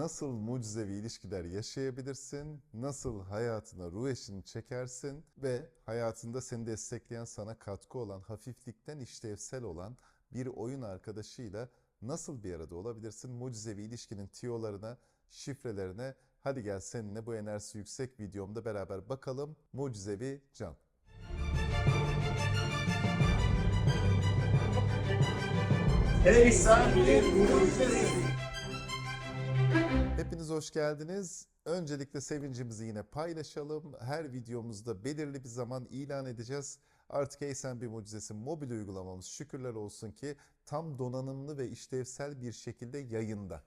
nasıl mucizevi ilişkiler yaşayabilirsin, nasıl hayatına ruh eşini çekersin ve hayatında seni destekleyen, sana katkı olan, hafiflikten işlevsel olan bir oyun arkadaşıyla nasıl bir arada olabilirsin? Mucizevi ilişkinin tiyolarına, şifrelerine hadi gel seninle bu enerjisi yüksek videomda beraber bakalım. Mucizevi Can. Hey sen bir mucizesin. Hepiniz hoş geldiniz. Öncelikle sevincimizi yine paylaşalım. Her videomuzda belirli bir zaman ilan edeceğiz. Artık Eysen bir mucizesi mobil uygulamamız şükürler olsun ki tam donanımlı ve işlevsel bir şekilde yayında.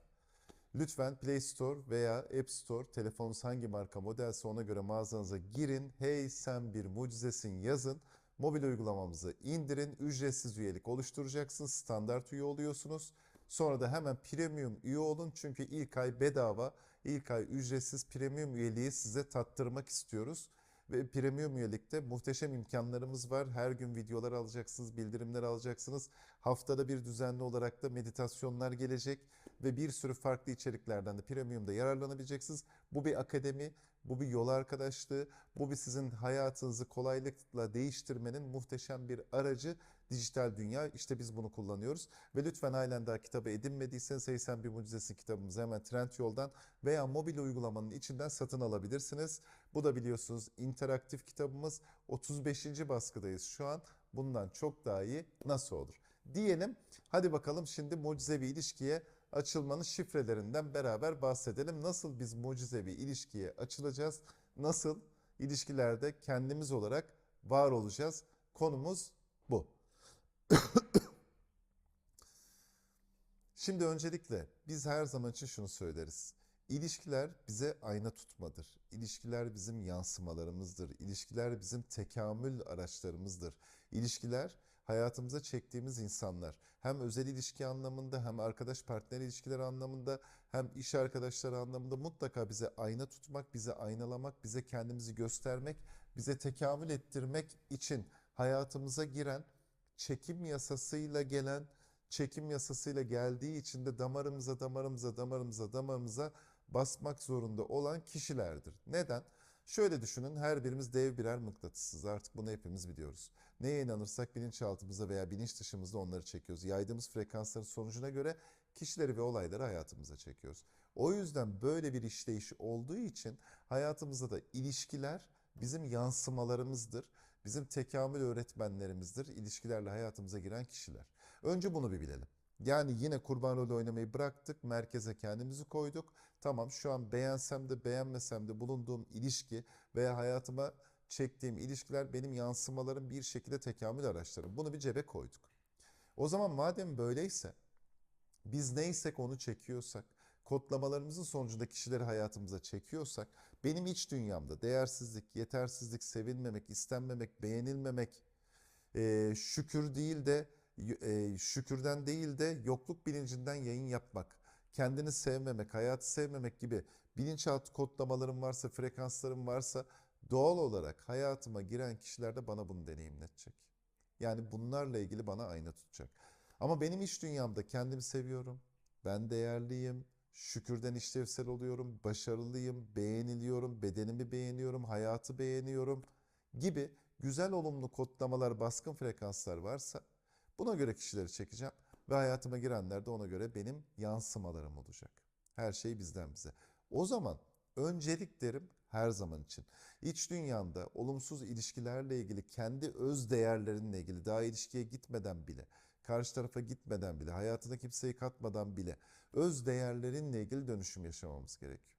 Lütfen Play Store veya App Store telefonunuz hangi marka modelse ona göre mağazanıza girin. Hey sen bir mucizesin yazın. Mobil uygulamamızı indirin. Ücretsiz üyelik oluşturacaksınız. Standart üye oluyorsunuz. Sonra da hemen premium üye olun. Çünkü ilk ay bedava, ilk ay ücretsiz premium üyeliği size tattırmak istiyoruz. Ve premium üyelikte muhteşem imkanlarımız var. Her gün videolar alacaksınız, bildirimler alacaksınız. Haftada bir düzenli olarak da meditasyonlar gelecek ve bir sürü farklı içeriklerden de premiumda yararlanabileceksiniz. Bu bir akademi, bu bir yol arkadaşlığı, bu bir sizin hayatınızı kolaylıkla değiştirmenin muhteşem bir aracı. Dijital dünya işte biz bunu kullanıyoruz. Ve lütfen halen daha kitabı edinmediyseniz 81 Mucizesi kitabımızı hemen Trendyol'dan veya mobil uygulamanın içinden satın alabilirsiniz. Bu da biliyorsunuz interaktif kitabımız 35. baskıdayız şu an. Bundan çok daha iyi nasıl olur? Diyelim hadi bakalım şimdi mucizevi ilişkiye açılmanın şifrelerinden beraber bahsedelim. Nasıl biz mucizevi ilişkiye açılacağız? Nasıl ilişkilerde kendimiz olarak var olacağız? Konumuz bu. Şimdi öncelikle biz her zaman için şunu söyleriz. İlişkiler bize ayna tutmadır. İlişkiler bizim yansımalarımızdır. İlişkiler bizim tekamül araçlarımızdır. İlişkiler hayatımıza çektiğimiz insanlar. Hem özel ilişki anlamında hem arkadaş partner ilişkileri anlamında hem iş arkadaşları anlamında mutlaka bize ayna tutmak, bize aynalamak, bize kendimizi göstermek, bize tekamül ettirmek için hayatımıza giren çekim yasasıyla gelen çekim yasasıyla geldiği için de damarımıza damarımıza damarımıza damarımıza basmak zorunda olan kişilerdir. Neden? Şöyle düşünün her birimiz dev birer mıknatısız artık bunu hepimiz biliyoruz. Neye inanırsak bilinçaltımıza veya bilinç dışımızda onları çekiyoruz. Yaydığımız frekansların sonucuna göre kişileri ve olayları hayatımıza çekiyoruz. O yüzden böyle bir işleyiş olduğu için hayatımızda da ilişkiler bizim yansımalarımızdır. Bizim tekamül öğretmenlerimizdir. İlişkilerle hayatımıza giren kişiler. Önce bunu bir bilelim. Yani yine kurban rolü oynamayı bıraktık, merkeze kendimizi koyduk. Tamam şu an beğensem de beğenmesem de bulunduğum ilişki veya hayatıma çektiğim ilişkiler benim yansımalarım bir şekilde tekamül araçlarım. Bunu bir cebe koyduk. O zaman madem böyleyse biz neysek onu çekiyorsak, kodlamalarımızın sonucunda kişileri hayatımıza çekiyorsak, benim iç dünyamda değersizlik, yetersizlik, sevilmemek, istenmemek, beğenilmemek, şükür değil de e, şükürden değil de yokluk bilincinden yayın yapmak, kendini sevmemek, hayatı sevmemek gibi bilinçaltı kodlamalarım varsa, frekanslarım varsa doğal olarak hayatıma giren kişiler de bana bunu deneyimletecek. Yani bunlarla ilgili bana ayna tutacak. Ama benim iç dünyamda kendimi seviyorum, ben değerliyim, şükürden işlevsel oluyorum, başarılıyım, beğeniliyorum, bedenimi beğeniyorum, hayatı beğeniyorum gibi güzel olumlu kodlamalar, baskın frekanslar varsa buna göre kişileri çekeceğim ve hayatıma girenler de ona göre benim yansımalarım olacak. Her şey bizden bize. O zaman öncelik derim her zaman için. İç dünyanda olumsuz ilişkilerle ilgili kendi öz değerlerinle ilgili daha ilişkiye gitmeden bile, karşı tarafa gitmeden bile, hayatına kimseyi katmadan bile öz değerlerinle ilgili dönüşüm yaşamamız gerekiyor.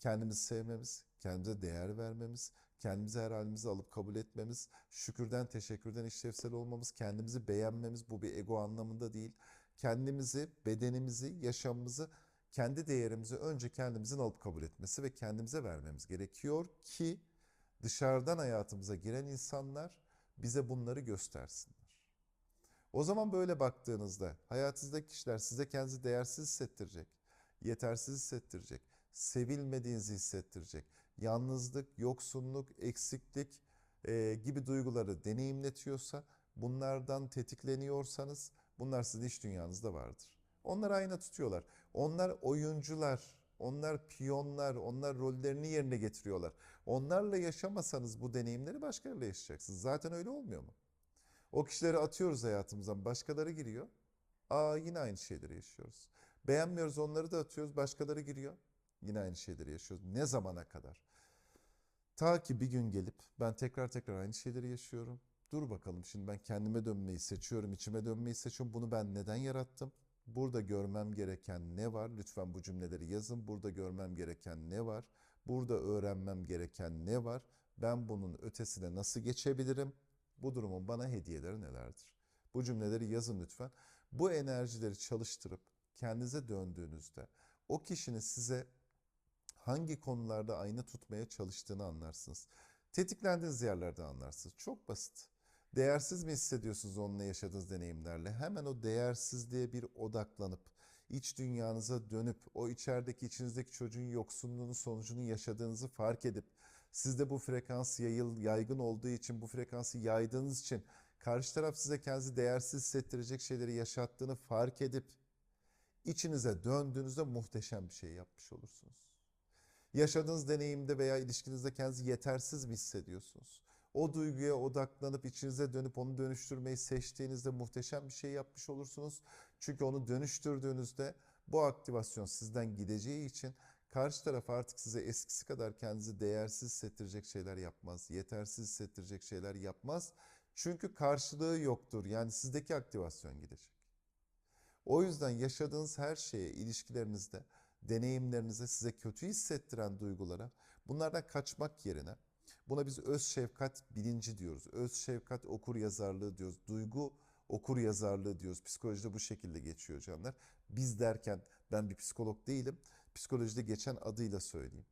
Kendimizi sevmemiz, kendimize değer vermemiz, kendimizi her halimizi alıp kabul etmemiz, şükürden, teşekkürden işlevsel olmamız, kendimizi beğenmemiz bu bir ego anlamında değil. Kendimizi, bedenimizi, yaşamımızı, kendi değerimizi önce kendimizin alıp kabul etmesi ve kendimize vermemiz gerekiyor ki dışarıdan hayatımıza giren insanlar bize bunları göstersinler. O zaman böyle baktığınızda hayatınızdaki kişiler size kendinizi değersiz hissettirecek, yetersiz hissettirecek, sevilmediğinizi hissettirecek, yalnızlık, yoksunluk, eksiklik e, gibi duyguları deneyimletiyorsa, bunlardan tetikleniyorsanız bunlar sizin iç dünyanızda vardır. Onlar ayna tutuyorlar. Onlar oyuncular. Onlar piyonlar, onlar rollerini yerine getiriyorlar. Onlarla yaşamasanız bu deneyimleri başkalarıyla yaşayacaksınız. Zaten öyle olmuyor mu? O kişileri atıyoruz hayatımızdan, başkaları giriyor. Aa yine aynı şeyleri yaşıyoruz. Beğenmiyoruz onları da atıyoruz, başkaları giriyor. Yine aynı şeyleri yaşıyoruz. Ne zamana kadar? Ta ki bir gün gelip ben tekrar tekrar aynı şeyleri yaşıyorum. Dur bakalım şimdi ben kendime dönmeyi seçiyorum, içime dönmeyi seçiyorum. Bunu ben neden yarattım? Burada görmem gereken ne var? Lütfen bu cümleleri yazın. Burada görmem gereken ne var? Burada öğrenmem gereken ne var? Ben bunun ötesine nasıl geçebilirim? Bu durumun bana hediyeleri nelerdir? Bu cümleleri yazın lütfen. Bu enerjileri çalıştırıp kendinize döndüğünüzde o kişinin size hangi konularda ayna tutmaya çalıştığını anlarsınız. Tetiklendiğiniz yerlerde anlarsınız. Çok basit. Değersiz mi hissediyorsunuz onunla yaşadığınız deneyimlerle? Hemen o değersizliğe bir odaklanıp, iç dünyanıza dönüp, o içerideki içinizdeki çocuğun yoksunluğunun sonucunu yaşadığınızı fark edip, sizde bu frekans yayıl, yaygın olduğu için, bu frekansı yaydığınız için, karşı taraf size kendinizi değersiz hissettirecek şeyleri yaşattığını fark edip, içinize döndüğünüzde muhteşem bir şey yapmış olursunuz. Yaşadığınız deneyimde veya ilişkinizde kendinizi yetersiz mi hissediyorsunuz? O duyguya odaklanıp içinize dönüp onu dönüştürmeyi seçtiğinizde muhteşem bir şey yapmış olursunuz. Çünkü onu dönüştürdüğünüzde bu aktivasyon sizden gideceği için karşı taraf artık size eskisi kadar kendinizi değersiz hissettirecek şeyler yapmaz. Yetersiz hissettirecek şeyler yapmaz. Çünkü karşılığı yoktur. Yani sizdeki aktivasyon gidecek. O yüzden yaşadığınız her şeye, ilişkilerinizde, deneyimlerinize, size kötü hissettiren duygulara bunlardan kaçmak yerine buna biz öz şefkat bilinci diyoruz. Öz şefkat okur yazarlığı diyoruz. Duygu okur yazarlığı diyoruz. Psikolojide bu şekilde geçiyor canlar. Biz derken ben bir psikolog değilim. Psikolojide geçen adıyla söyleyeyim.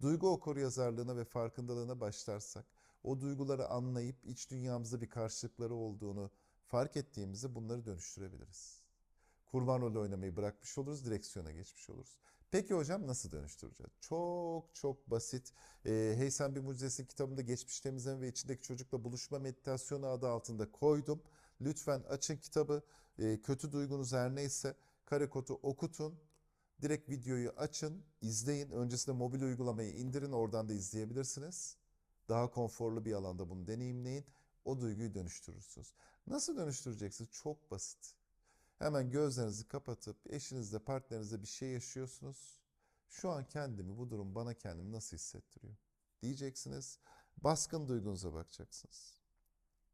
Duygu okur yazarlığına ve farkındalığına başlarsak o duyguları anlayıp iç dünyamızda bir karşılıkları olduğunu fark ettiğimizde bunları dönüştürebiliriz. Kurban rolü oynamayı bırakmış oluruz, direksiyona geçmiş oluruz. Peki hocam nasıl dönüştüreceğiz? Çok çok basit. Ee, Heysem Bir Mucizesi kitabımda geçmiş temizleme ve içindeki çocukla buluşma meditasyonu adı altında koydum. Lütfen açın kitabı. Ee, kötü duygunuz her neyse karekotu okutun. Direkt videoyu açın, izleyin. Öncesinde mobil uygulamayı indirin, oradan da izleyebilirsiniz. Daha konforlu bir alanda bunu deneyimleyin. O duyguyu dönüştürürsünüz. Nasıl dönüştüreceksiniz? Çok basit. Hemen gözlerinizi kapatıp eşinizle, partnerinizle bir şey yaşıyorsunuz. Şu an kendimi, bu durum bana kendimi nasıl hissettiriyor? Diyeceksiniz. Baskın duygunuza bakacaksınız.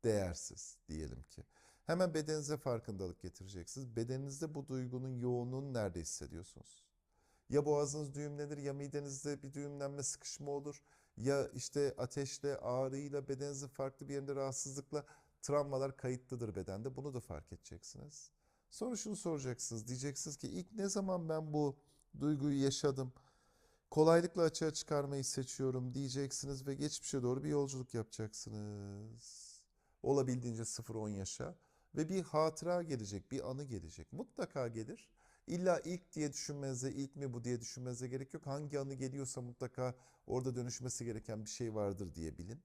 Değersiz diyelim ki. Hemen bedeninize farkındalık getireceksiniz. Bedeninizde bu duygunun yoğunluğunu nerede hissediyorsunuz? Ya boğazınız düğümlenir ya midenizde bir düğümlenme sıkışma olur. Ya işte ateşle, ağrıyla, bedeninizin farklı bir yerinde rahatsızlıkla travmalar kayıtlıdır bedende. Bunu da fark edeceksiniz. Sonra şunu soracaksınız. Diyeceksiniz ki ilk ne zaman ben bu duyguyu yaşadım? Kolaylıkla açığa çıkarmayı seçiyorum diyeceksiniz ve geçmişe doğru bir yolculuk yapacaksınız. Olabildiğince 0-10 yaşa ve bir hatıra gelecek, bir anı gelecek. Mutlaka gelir. İlla ilk diye düşünmenize, ilk mi bu diye düşünmenize gerek yok. Hangi anı geliyorsa mutlaka orada dönüşmesi gereken bir şey vardır diye bilin.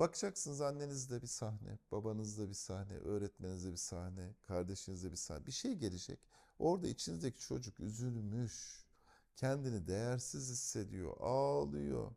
Bakacaksınız annenizde bir sahne, babanızda bir sahne, öğretmeninizde bir sahne, kardeşinizde bir sahne. Bir şey gelecek. Orada içinizdeki çocuk üzülmüş, kendini değersiz hissediyor, ağlıyor.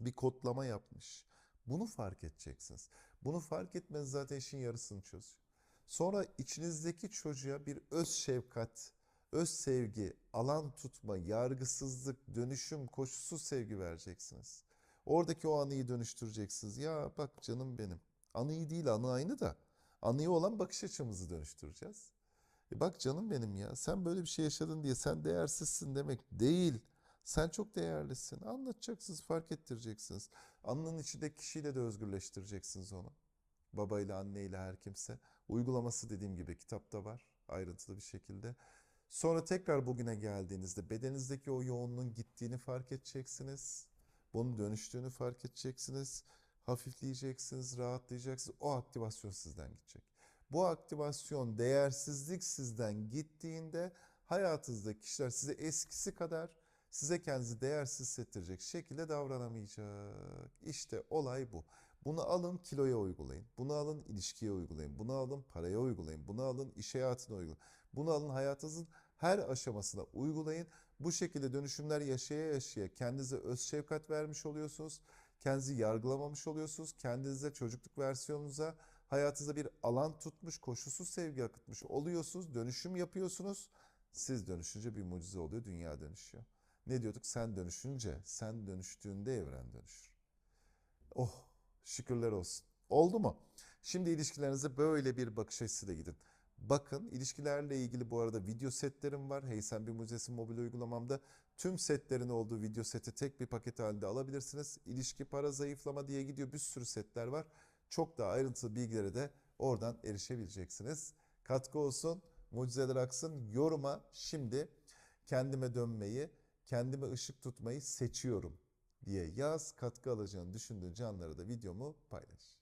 Bir kodlama yapmış. Bunu fark edeceksiniz. Bunu fark etmeniz zaten işin yarısını çözüyor. Sonra içinizdeki çocuğa bir öz şefkat, öz sevgi, alan tutma, yargısızlık, dönüşüm, koşulsuz sevgi vereceksiniz. Oradaki o anıyı dönüştüreceksiniz. Ya bak canım benim. Anıyı değil anı aynı da. Anıyı olan bakış açımızı dönüştüreceğiz. E bak canım benim ya sen böyle bir şey yaşadın diye sen değersizsin demek değil. Sen çok değerlisin. Anlatacaksınız, fark ettireceksiniz. Anının içindeki kişiyle de özgürleştireceksiniz onu. Babayla, anneyle her kimse. Uygulaması dediğim gibi kitapta var ayrıntılı bir şekilde. Sonra tekrar bugüne geldiğinizde bedeninizdeki o yoğunluğun gittiğini fark edeceksiniz. Bunun dönüştüğünü fark edeceksiniz. Hafifleyeceksiniz, rahatlayacaksınız. O aktivasyon sizden gidecek. Bu aktivasyon, değersizlik sizden gittiğinde hayatınızdaki kişiler size eskisi kadar size kendinizi değersiz hissettirecek şekilde davranamayacak. İşte olay bu. Bunu alın kiloya uygulayın. Bunu alın ilişkiye uygulayın. Bunu alın paraya uygulayın. Bunu alın iş hayatına uygulayın. Bunu alın hayatınızın her aşamasına uygulayın. Bu şekilde dönüşümler yaşaya yaşaya kendinize öz şefkat vermiş oluyorsunuz. Kendinizi yargılamamış oluyorsunuz. Kendinize çocukluk versiyonunuza hayatınızda bir alan tutmuş, koşulsuz sevgi akıtmış oluyorsunuz. Dönüşüm yapıyorsunuz. Siz dönüşünce bir mucize oluyor, dünya dönüşüyor. Ne diyorduk? Sen dönüşünce, sen dönüştüğünde evren dönüşür. Oh, şükürler olsun. Oldu mu? Şimdi ilişkilerinize böyle bir bakış açısıyla gidin. Bakın ilişkilerle ilgili bu arada video setlerim var. Hey Sen Bir Mucizesi mobil uygulamamda tüm setlerin olduğu video seti tek bir paket halinde alabilirsiniz. İlişki, para, zayıflama diye gidiyor. Bir sürü setler var. Çok daha ayrıntılı bilgilere de oradan erişebileceksiniz. Katkı olsun, mucizeler aksın. Yoruma şimdi kendime dönmeyi, kendime ışık tutmayı seçiyorum diye yaz. Katkı alacağını düşündüğün canlara da videomu paylaş.